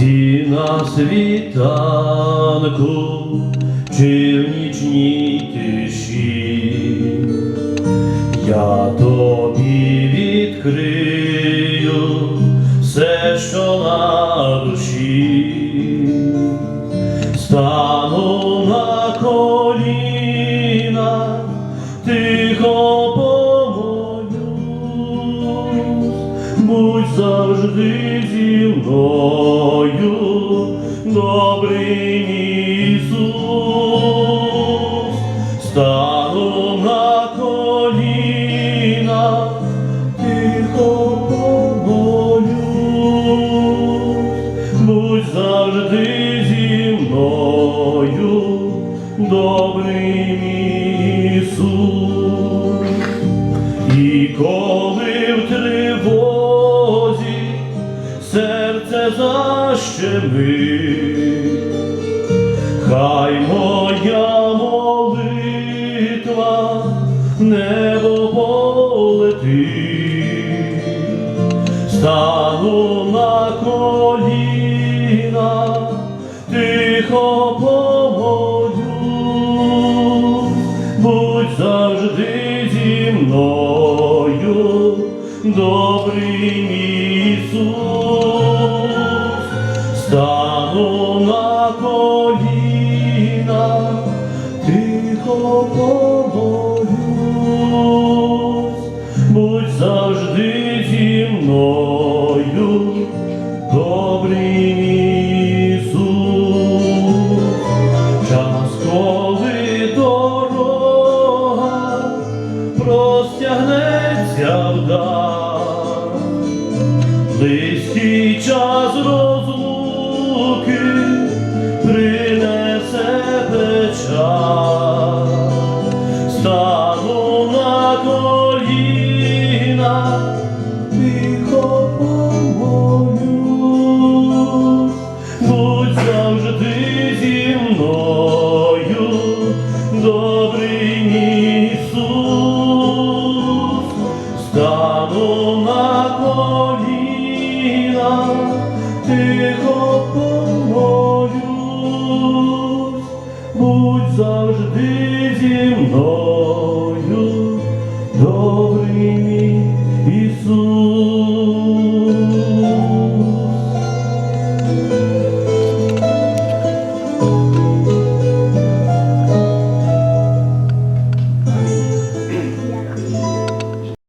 Вранці на світанку, чи в нічній тиші, я тобі відкрию все, що на душі, стану на коліна, будь завжди зі мною, добрий Ісус, стану на коліна, тихо помолюсь, будь завжди зі мною, добрий Ісус. І коли в тривозі защемить, хай моя молитва небо полетить, стану на коліна, тихо помолюсь, будь завжди зі мною, добрий стану на коліна, тихо помолюсь, стану на коліна, тихо помолюсь, будь завжди зі мною, добрий Ісус, стану на коліна, тихо помолюсь,